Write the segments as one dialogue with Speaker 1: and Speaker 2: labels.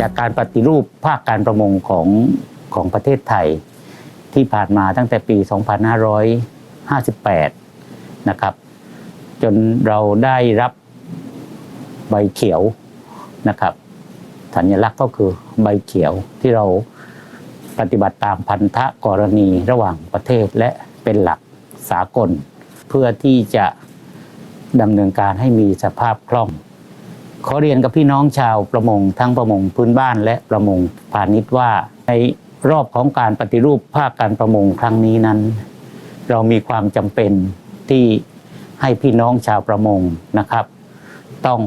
Speaker 1: จากการปฏิรูปภาคการประมงของของประเทศไทย ที่ผ่านมาตั้งแต่ปี 2558 นะครับ จนเราได้รับใบเขียวนะครับสัญลักษณ์ก็คือใบเขียวที่เราปฏิบัติตามพันธกรณีระหว่างประเทศและเป็นหลักสากล เพื่อที่จะดำเนินการให้มีสภาพคล่อง ขอเรียนกับพี่น้องชาวประมงทั้งประมงพื้นบ้านและประมงพาณิชย์ว่าในรอบของการปฏิรูปภาคการประมงครั้งนี้นั้น เรามีความจำเป็นที่ให้พี่น้องชาวประมงนะครับ ต้อง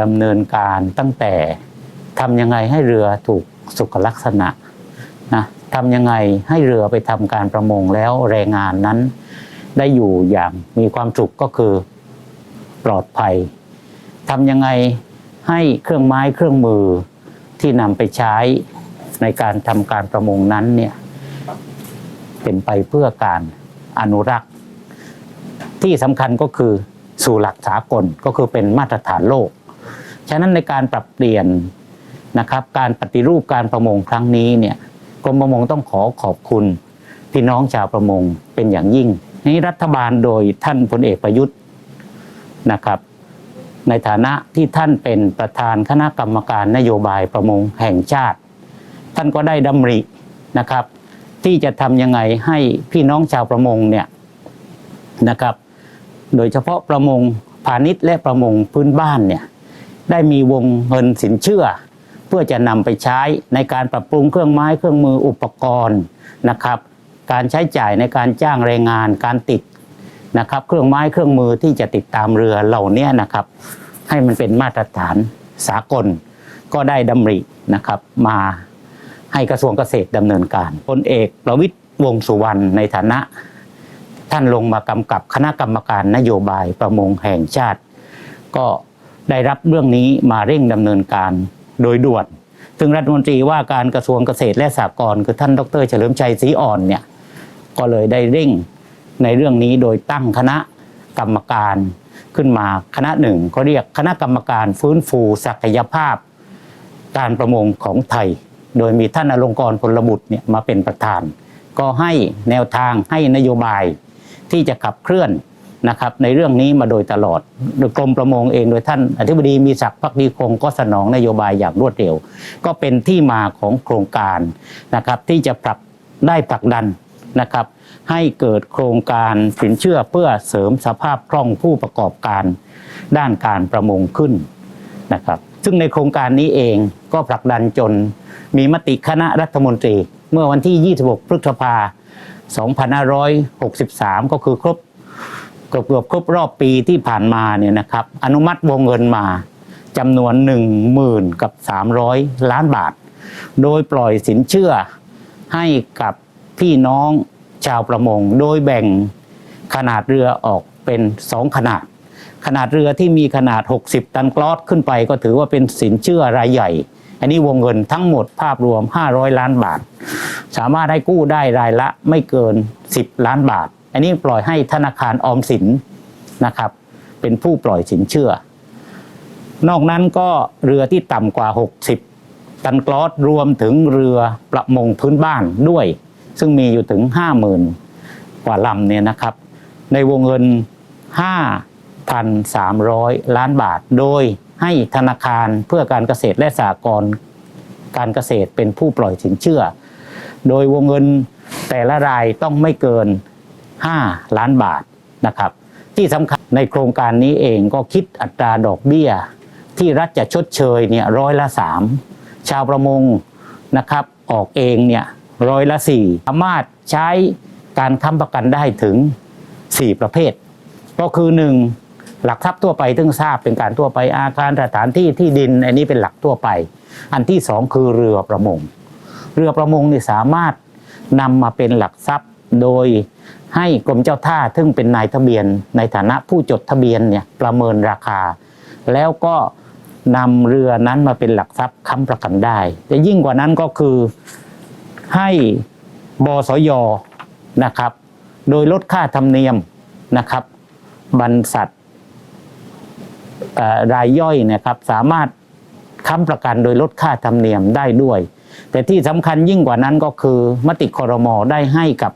Speaker 1: ดำเนินการตั้งแต่ทำยังไงให้เรือถูกสุขลักษณะนะทำยังไงให้เรือไปทำการประมงแล้วแรงงานนั้น ได้อยู่อย่างมีความสุขก็คือปลอดภัย ทำยังไงให้เครื่องไม้เครื่องมือที่นำไปใช้ในการทำการประมงนั้นเนี่ยเป็นไปเพื่อการอนุรักษ์ ที่สำคัญก็คือสู่หลักสากลก็คือเป็นมาตรฐานโลก ฉะนั้นในการปรับเปลี่ยนนะครับการปฏิรูปการประมงครั้งนี้เนี่ยกรมประมงต้องขอขอบคุณพี่น้องชาวประมงเป็นอย่างยิ่งนี้รัฐบาลโดยท่านพลเอกประยุทธ์นะครับ ในฐานะที่ท่านเป็นประธานคณะกรรมการนโยบายประมงแห่งชาติ ท่านก็ได้ดำรินะครับ ที่จะทำยังไงให้พี่น้องชาวประมงเนี่ยนะครับ โดยเฉพาะประมงพาณิชย์และประมงพื้นบ้านเนี่ยได้มีวงเงินสินเชื่อ เพื่อจะนำไปใช้ในการปรับปรุงเครื่องไม้เครื่องมืออุปกรณ์นะครับ การใช้จ่ายในการจ้างแรงงาน การติด นะครับ เครื่องไม้เครื่องมือที่จะติดตามเรือเหล่านี้นะครับ ให้มันเป็นมาตรฐานสากล ก็ได้ดำรินะครับมาให้กระทรวงเกษตรดำเนินการพลเอกประวิตยวงสุวรรณในฐานะ ท่านลงมากำกับคณะกรรมการนโยบายประมงแห่งชาติ ก็ได้รับเรื่องนี้มาเร่งดำเนินการโดยด่วน ซึ่งรัฐมนตรีว่าการกระทรวงเกษตรและสหกรณ์คือท่านดร เฉลิมชัยศรีอ่อนเนี่ยก็เลยได้เร่ง ในเรื่องนี้โดยตั้งคณะกรรมการขึ้นมาคณะหนึ่งก็เรียกคณะกรรมการฟื้นฟูศักยภาพ การประมงของไทย โดยมีท่านอลงกรพลบุตรเนี่ยมาเป็นประธาน ก็ให้แนวทางให้นโยบายที่จะขับเคลื่อนนะครับในเรื่องนี้มาโดยตลอดโดยกรมประมงเองโดยท่านอธิบดีมีศักดิ์พักดีคงก็สนองนโยบายอย่างรวดเร็ว ก็เป็นที่มาของโครงการนะครับที่จะปรับได้ผลักดัน นะครับ ให้เกิดโครงการสินเชื่อเพื่อเสริมสภาพคล่องผู้ประกอบการ ด้านการประมงขึ้นนะครับ ซึ่งในโครงการนี้เองก็ผลักดันจนมีมติคณะรัฐมนตรี เมื่อวันที่ 26 พฤษภา2563 ก็คือครบเกือบเกือบครบรอบปีที่ผ่านมาเนี่ยนะครับ อนุมัติวงเงินมาจำนวน 1 0,000กับ300 ล้านบาท โดยปล่อยสินเชื่อให้กับ พี่น้องชาวประมง โดยแบ่งขนาดเรือออกเป็น2ขนาด ขนาดเรือที่มีขนาด 60 ตันกลอสขึ้นไปก็ถือว่าเป็นสินเชื่อรายใหญ่ อันนี้วงเงินทั้งหมดภาพรวม 500 ล้านบาท สามารถให้กู้ได้รายละไม่เกิน 10 ล้านบาท อันนี้ปล่อยให้ธนาคารออมสินนะครับ เป็นผู้ปล่อยสินเชื่อ นอกนั้นก็เรือที่ต่ำกว่า 60 ตันกลอสรวมถึงเรือประมงพื้นบ้านด้วย ซึ่งมีอยู่ถึง 50,000 กว่าลำเนี่ยนะครับ ในวงเงิน 5,300 ล้านบาท โดยให้ธนาคารเพื่อการเกษตรและสหกรณ์การเกษตรเป็นผู้ปล่อยสินเชื่อ โดยวงเงินแต่ละรายต้องไม่เกิน 5 ล้านบาทนะครับ ที่สำคัญในโครงการนี้เองก็คิดอัตราดอกเบี้ย ที่รัฐจะชดเชยเนี่ยร้อยละสามชาวประมงนะครับออกเองเนี่ย ร้อยละสี่สามารถใช้การค้ำประกันได้ถึง 4 ประเภท ก็คือหนึ่งหลักทรัพย์ทั่วไปซึ่งทราบเป็นการทั่วไปอาคารสถานที่ที่ดิน อันนี้เป็นหลักทั่วไป อันที่สองคือเรือประมง เรือประมงนี่สามารถนำมาเป็นหลักทรัพย์โดยให้กรมเจ้าท่าซึ่งเป็นนายทะเบียน ในฐานะผู้จดทะเบียนเนี่ยประเมินราคา แล้วก็นำเรือนั้นมาเป็นหลักทรัพย์ค้ำประกันได้ แต่ยิ่งกว่านั้นก็คือ ให้บสยนะครับ โดยลดค่าธรรมเนียมนะครับ บรรษัทรายย่อยเนะครับ สามารถค้ำประกันโดยลดค่าธรรมเนียมได้ด้วย แต่ที่สำคัญยิ่งกว่านั้นก็คือ มติคอรมอได้ให้กับ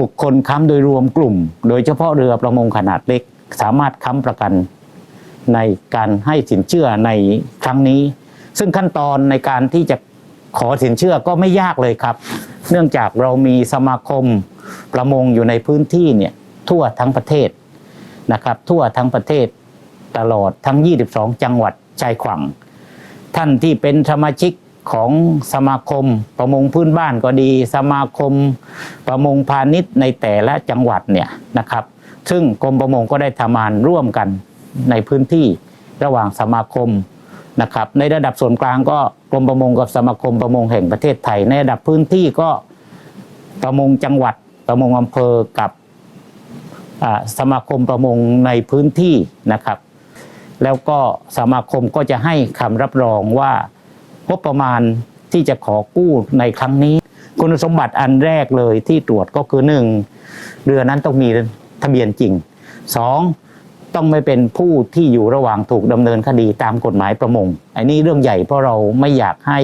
Speaker 1: บุคคลค้ำโดยรวมกลุ่ม โดยเฉพาะเรือประมงขนาดเล็ก สามารถค้ำประกันในการให้สินเชื่อในครั้งนี้ ซึ่งขั้นตอนในการที่จะ ขอสินเชื่อก็ไม่ยากเลยครับ เนื่องจากเรามีสมาคมประมงอยู่ในพื้นที่เนี่ยทั่วทั้งประเทศนะครับ ทั่วทั้งประเทศตลอดทั้ง 22 จังหวัดชายฝั่ง ท่านที่เป็นสมาชิกของสมาคมประมงพื้นบ้านก็ดี สมาคมประมงพาณิชย์ในแต่ละจังหวัดเนี่ยนะครับ ซึ่งกรมประมงก็ได้ทำงานร่วมกันในพื้นที่ระหว่างสมาคมนะครับ ในระดับส่วนกลางก็ กรมประมงกับสมาคมประมงแห่งประเทศไทย ในระดับพื้นที่ก็ประมงจังหวัดประมงอำเภอกับสมาคมประมงในพื้นที่นะครับ แล้วก็สมาคมก็จะให้คำรับรองว่างบประมาณที่จะขอกู้ในครั้งนี้ คุณสมบัติอันแรกเลยที่ตรวจก็คือหนึ่งเรือนั้นต้องมีทะเบียนจริงสอง ต้องไม่เป็นผู้ที่อยู่ระหว่างถูกดำเนินคดีตามกฎหมายประมง อันนี้เรื่องใหญ่เพราะเราไม่อยากให้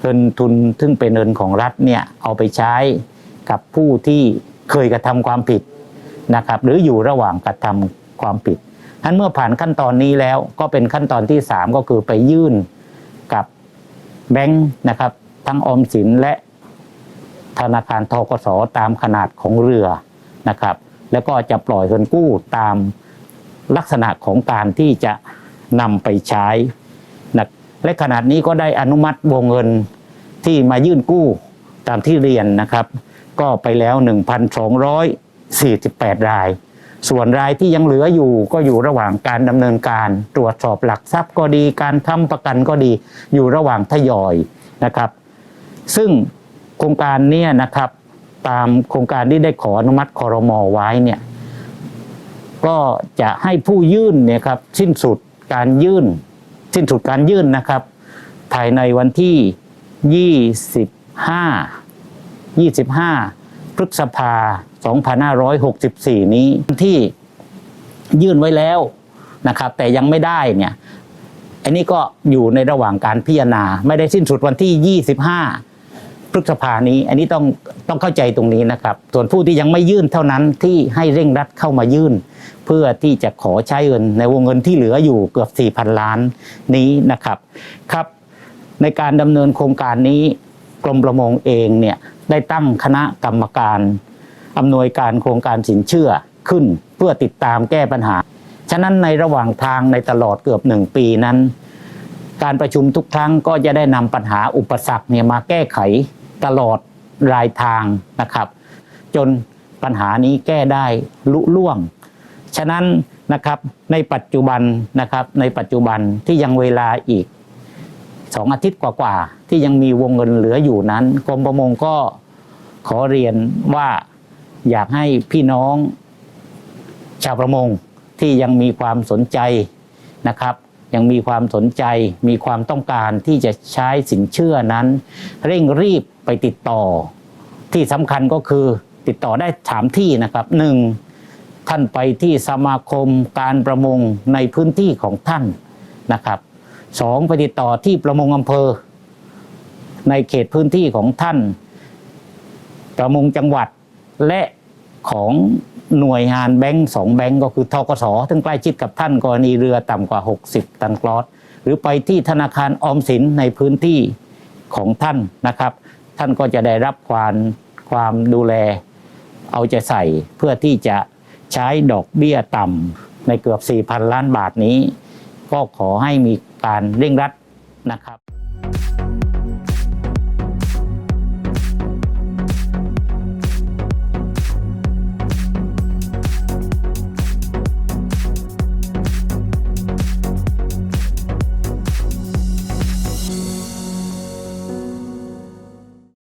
Speaker 1: เงินทุนซึ่งเป็นเงินของรัฐเนี่ยเอาไปใช้กับผู้ที่เคยกระทำความผิดนะครับหรืออยู่ระหว่างกระทำความผิดท่านเมื่อผ่านขั้นตอนนี้แล้วก็เป็นขั้นตอนที่ 3 ก็คือไปยื่นกับแบงค์นะครับทั้งออมสินและธนาคารทกสตามขนาดของเรือนะครับ แล้วก็จะปล่อยเงินกู้ตาม ลักษณะของการที่จะนำไปใช้นะและขนาดนี้ก็ได้อนุมัติวงเงินที่มายื่นกู้ตามที่เรียนนะครับ ก็ไปแล้ว 1,248 ราย ส่วนรายที่ยังเหลืออยู่ก็อยู่ระหว่างการดำเนินการ ตรวจสอบหลักทรัพย์ก็ดี การทำประกันก็ดี อยู่ระหว่างทยอยนะครับ ซึ่งโครงการนี้นะครับตามโครงการที่ได้ขออนุมัติคอรมอไว้เนี่ย ก็จะให้ผู้ยื่นเนี่ยครับสิ้นสุดการยื่น สิ้นสุดการยื่นนะครับภายในวันที่ 25 25 พฤษภา 2564 นี้ที่ยื่นไว้แล้วนะครับ แต่ยังไม่ได้เนี่ยอันนี้ก็อยู่ในระหว่างการพิจารณา ไม่ได้สิ้นสุดวันที่ 25 พฤษภานี้ อันนี้ต้องต้องเข้าใจตรงนี้นะครับ ส่วนผู้ที่ยังไม่ยื่นเท่านั้นที่ให้เร่งรัดเข้ามายื่น เพื่อที่จะขอใช้เงินในวงเงินที่เหลืออยู่เกือบ 4,000 ล้านนี้นะครับครับ ในการดำเนินโครงการนี้กรมประมงเองเนี่ยได้ตั้งคณะกรรมการอำนวยการโครงการสินเชื่อขึ้นเพื่อติดตามแก้ปัญหา ฉะนั้นในระหว่างทางในตลอดเกือบหนึ่งปีนั้น การประชุมทุกครั้งก็จะได้นำปัญหาอุปสรรคเนี่ยมาแก้ไข ตลอดรายทางนะครับ จนปัญหานี้แก้ได้ลุล่วง ฉะนั้นนะครับในปัจจุบันนะครับในปัจจุบันที่ยังเวลาอีกสองอาทิตย์กว่าๆที่ยังมีวงเงินเหลืออยู่นั้นกรมประมงก็ขอเรียนว่าอยากให้พี่น้องชาวประมงที่ยังมีความสนใจนะครับ ยังมีความสนใจมีความต้องการที่จะใช้สินเชื่อนั้น เร่งรีบไปติดต่อ ที่สำคัญก็คือติดต่อได้สามที่นะครับหนึ่งท่านไปที่สมาคมการประมงในพื้นที่ของท่านนะครับสองไปติดต่อที่ประมงอำเภอ ในเขตพื้นที่ของท่าน ประมงจังหวัดและของ หน่วยงานแบงก์สองแบงก์ก็คือทกสซึ่งใกล้ชิดกับท่านกรณีเรือต่ำกว่า 60 ตันกรอสหรือไปที่ธนาคารออมสินในพื้นที่ของท่านนะครับ ท่านก็จะได้รับความความดูแล เอาใจใส่เพื่อที่จะใช้ดอกเบี้ยต่ำในเกือบ 4,000 ล้านบาทนี้ ก็ขอให้มีการเร่งรัดนะครับ